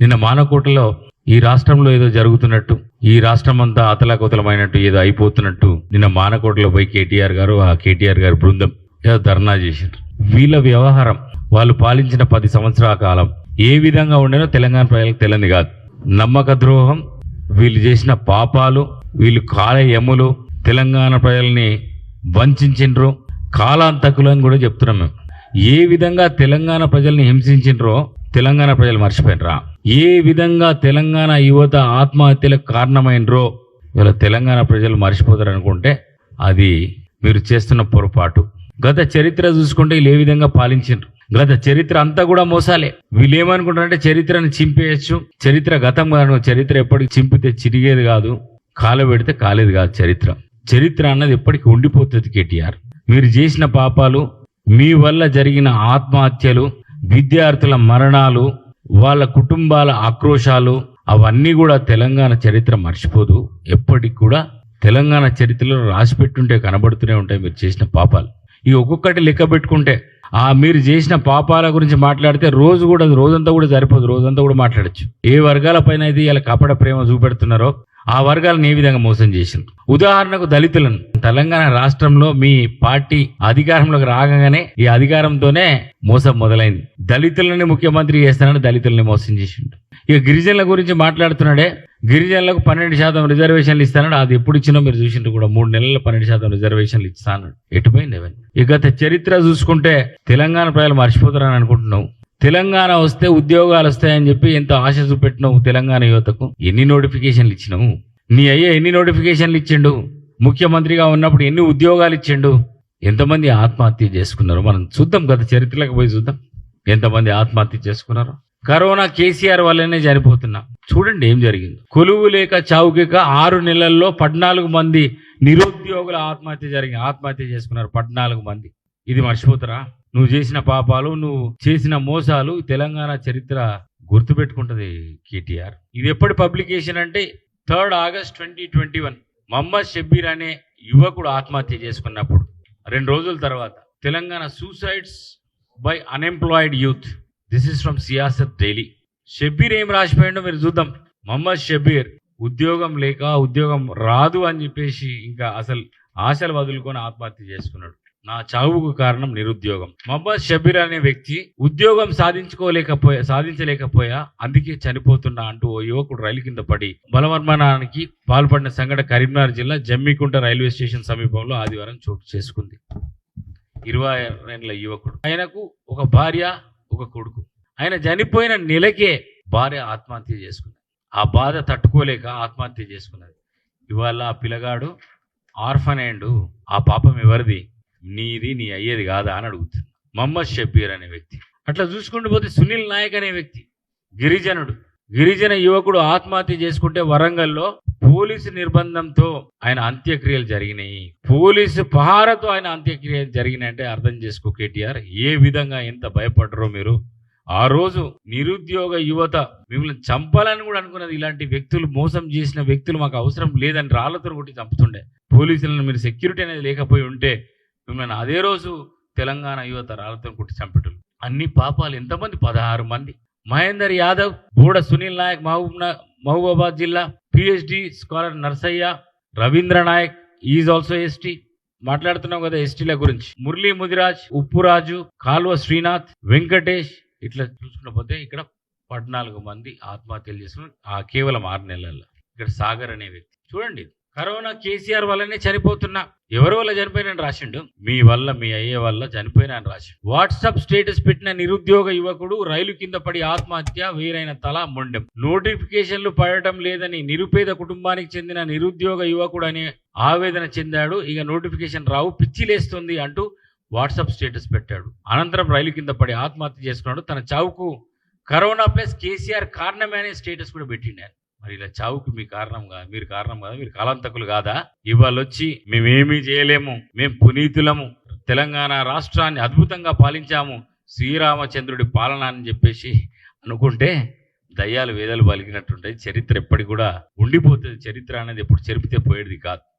నిన్న మానకోటలో ఈ రాష్ట్రంలో ఏదో జరుగుతున్నట్టు ఈ రాష్ట్రం అంతా అతలాకుతలమైనట్టు ఏదో అయిపోతున్నట్టు నిన్న మానకోటలో పోయి కేటీఆర్ గారు ఆ కేటీఆర్ గారి బృందం ఏదో ధర్నా చేశారు వీళ్ళ వ్యవహారం వాళ్ళు పాలించిన పది సంవత్సరాల కాలం ఏ విధంగా ఉండేనో తెలంగాణ ప్రజలకు తెలియదు కాదు. నమ్మక ద్రోహం వీళ్ళు చేసిన పాపాలు వీళ్ళు కాల ఎమ్ములు తెలంగాణ ప్రజల్ని వంచు కాలాంతకులు అని కూడా చెప్తున్నాం మేము. ఏ విధంగా తెలంగాణ ప్రజల్ని హింసించిండ్రో తెలంగాణ ప్రజలు మర్చిపోయినరా? ఏ విధంగా తెలంగాణ యువత ఆత్మహత్యలకు కారణమైనరో ఇలా తెలంగాణ ప్రజలు మర్చిపోతారు అనుకుంటే అది మీరు చేస్తున్న పొరపాటు. గత చరిత్ర చూసుకుంటే వీళ్ళు ఏ విధంగా పాలించిండ్రు? గత చరిత్ర అంతా కూడా మోసాలే. వీళ్ళు ఏమనుకుంటారంటే చరిత్రను చింపేయచ్చు. చరిత్ర గతం కాదు చరిత్ర ఎప్పటికి చింపితే చిరిగేది కాదు కాలు పెడితే కాలేదు కాదు చరిత్ర. చరిత్ర అన్నది ఎప్పటికీ ఉండిపోతుంది కేటీఆర్. మీరు చేసిన పాపాలు మీ వల్ల జరిగిన ఆత్మహత్యలు విద్యార్థుల మరణాలు వాళ్ళ కుటుంబాల ఆక్రోశాలు అవన్నీ కూడా తెలంగాణ చరిత్ర మర్చిపోదు. ఎప్పటికి కూడా తెలంగాణ చరిత్రలో రాసి పెట్టుంటే కనబడుతూనే ఉంటాయి మీరు చేసిన పాపాలు. ఈ ఒక్కొక్కటి లెక్క పెట్టుకుంటే ఆ మీరు చేసిన పాపాల గురించి మాట్లాడితే రోజు కూడా రోజంతా కూడా సరిపోదు రోజంతా కూడా మాట్లాడచ్చు. ఏ వర్గాల పైన అయితే ఇలా కపట ప్రేమ చూపెడుతున్నారో ఆ వర్గాలను ఏ విధంగా మోసం చేసింది ఉదాహరణకు దళితులను. తెలంగాణ రాష్ట్రంలో మీ పార్టీ అధికారంలోకి రాగానే ఈ అధికారంతోనే మోసం మొదలైంది. దళితులని ముఖ్యమంత్రి చేస్తానని దళితుల్ని మోసం చేసిండు ఇక గిరిజనుల గురించి మాట్లాడుతున్నాడే గిరిజనులకు పన్నెండు శాతం రిజర్వేషన్లు ఇస్తానడు అది ఎప్పుడు ఇచ్చినో మీరు చూసిండ్రు కూడా. మూడు నెలలు పన్నెండు శాతం రిజర్వేషన్లు ఇస్తాను ఎటుపోయింది ఇక గత చరిత్ర చూసుకుంటే తెలంగాణ ప్రజలు మర్చిపోతారని అనుకుంటున్నావు. తెలంగాణ వస్తే ఉద్యోగాలు వస్తాయని చెప్పి ఎంత ఆశ చూపెట్టినావు తెలంగాణ యువతకు? ఎన్ని నోటిఫికేషన్లు ఇచ్చినావు? నీ అయ్యే ఎన్ని నోటిఫికేషన్లు ఇచ్చిండు? ముఖ్యమంత్రిగా ఉన్నప్పుడు ఎన్ని ఉద్యోగాలు ఇచ్చిండు? ఎంతమంది ఆత్మహత్య చేసుకున్నారు? మనం చూద్దాం గత చరిత్రలకు పోయి చూద్దాం. ఎంతమంది ఆత్మహత్య చేసుకున్నారు? కరోనా కేసీఆర్ వల్లనే చనిపోతున్నాం చూడండి ఏం జరిగింది. కొలువు లేక చావుకేక ఆరు నెలల్లో పద్నాలుగు మంది నిరుద్యోగుల ఆత్మహత్య జరిగింది. ఆత్మహత్య చేసుకున్నారు పద్నాలుగు మంది. ఇది మర్చిపోతారా? నువ్వు చేసిన పాపాలు నువ్వు చేసిన మోసాలు తెలంగాణ చరిత్ర గుర్తుపెట్టుకుంటది కేటీఆర్. ఇది ఎప్పటి పబ్లికేషన్ అంటే third August twenty twenty one. Mohammed Shabbir అనే యువకుడు ఆత్మహత్య చేసుకున్నప్పుడు. రెండు రోజుల తర్వాత Telangana suicides by unemployed youth this is from Siasat daily Shabbir ఏం రాసిపోయిండో మీరు చూద్దాం. మహమ్మద్ షబ్బీర్ ఉద్యోగం లేక ఉద్యోగం రాదు అని చెప్పేసి ఇంకా అసలు ఆశలు వదులుకొని ఆత్మహత్య చేసుకున్నాడు. నా చావుకు కారణం నిరుద్యోగం. మహమ్మద్ షబీర్ అనే వ్యక్తి ఉద్యోగం సాధించుకోలేకపోయా సాధించలేకపోయా అందుకే చనిపోతున్నా అంటూ ఓ యువకుడు రైలు కింద పడి బలవర్మనానికి పాల్పడిన సంఘటన కరీంనగర్ జిల్లా జమ్మికుంట రైల్వే స్టేషన్ సమీపంలో ఆదివారం చోటు చేసుకుంది. ఇరవై రెండుల యువకుడు. ఆయనకు ఒక భార్య ఒక కొడుకు. ఆయన చనిపోయిన నెలకే భార్య ఆత్మహత్య చేసుకుంది. ఆ బాధ తట్టుకోలేక ఆత్మహత్య చేసుకున్నది. ఇవాళ ఆ పిల్లగాడు ఆర్ఫన్ అండ్ ఆ పాపం ఎవరిది? నీది నీ అయ్యేది కాదా అని అడుగుతుంది. మహమ్మద్ షబీర్ అనే వ్యక్తి. అట్లా చూసుకుంటూ పోతే సునీల్ నాయక్ అనే వ్యక్తి. గిరిజనుడు. గిరిజన యువకుడు ఆత్మహత్య చేసుకుంటే వరంగల్లో పోలీసు నిర్బంధంతో ఆయన అంత్యక్రియలు జరిగినాయి. పోలీసు పహారతో ఆయన అంత్యక్రియలు జరిగినాయంటే అర్థం చేసుకో కేటీఆర్ ఏ విధంగా ఎంత భయపడరో మీరు? ఆ రోజు నిరుద్యోగ యువత మిమ్మల్ని చంపాలని కూడా అనుకున్నది ఇలాంటి వ్యక్తులు మోసం చేసిన వ్యక్తులు మాకు అవసరం లేదని రాళ్ళతో కొట్టి చంపుతుండే. పోలీసులను మీరు సెక్యూరిటీ అనేది లేకపోయి ఉంటే మిమ్మల్ని అదే రోజు తెలంగాణ యువత రాళ్ళతో కొట్టి చంపెటలు అన్ని పాపాలు ఎంతమంది? పదహారు మంది. మహేందర్ యాదవ్ బూడ సునీల్ నాయక్ మహబూబ్ మహబూబాబాద్ జిల్లా PhD scholar Narsaiah Ravindra Nayak is also ST. మాట్లాడుతున్నాం కదా ఎస్టీల గురించి. మురళీ ముదిరాజ్ ఉప్పురాజు కాల్వ శ్రీనాథ్ వెంకటేష్. ఇట్లా చూసుకున్న పోతే ఇక్కడ పద్నాలుగు మంది ఆత్మహత్యలు చేసుకున్నారు. ఆ కేవలం ఆరు నెలల్లో. ఇక్కడ సాగర్ అనే వ్యక్తి. చూడండి. కరోనా కేసీఆర్ వల్లనే చనిపోతున్నా. ఎవరి వల్ల చనిపోయినా రాసిండు? మీ వల్ల మీ అయ్యే వల్ల చనిపోయినా అని రాసిండు. వాట్సాప్ స్టేటస్ పెట్టిన నిరుద్యోగ యువకుడు రైలు కింద పడి ఆత్మహత్య వేరైన తల మొండెం. నోటిఫికేషన్లు పడటం లేదని నిరుపేద కుటుంబానికి చెందిన నిరుద్యోగ యువకుడు అనే ఆవేదన చెందాడు. ఇక నోటిఫికేషన్ రావు పిచ్చిలేస్తుంది అంటూ వాట్సాప్ స్టేటస్ పెట్టాడు. అనంతరం రైలు కింద పడి ఆత్మహత్య చేసుకున్నాడు. తన చావుకు కరోనా ప్లస్ కేసీఆర్ కారణమే అనే స్టేటస్ కూడా పెట్టిండారు మరి ఇలా చావుకు మీ కారణం కాదు మీరు కారణం కాదా మీరు కాలాంతకులు కాదా? ఇవాళ వచ్చి మేమేమీ చేయలేము మేము పునీతులము తెలంగాణ రాష్ట్రాన్ని అద్భుతంగా పాలించాము శ్రీరామచంద్రుడి పాలన అని చెప్పేసి అనుకుంటే దయ్యాలు వేదాలు పలికినట్టుంటాయి చరిత్ర ఎప్పటికి కూడా ఉండిపోతుంది చరిత్ర అనేది ఎప్పుడు చెరిపితే పోయేది కాదు.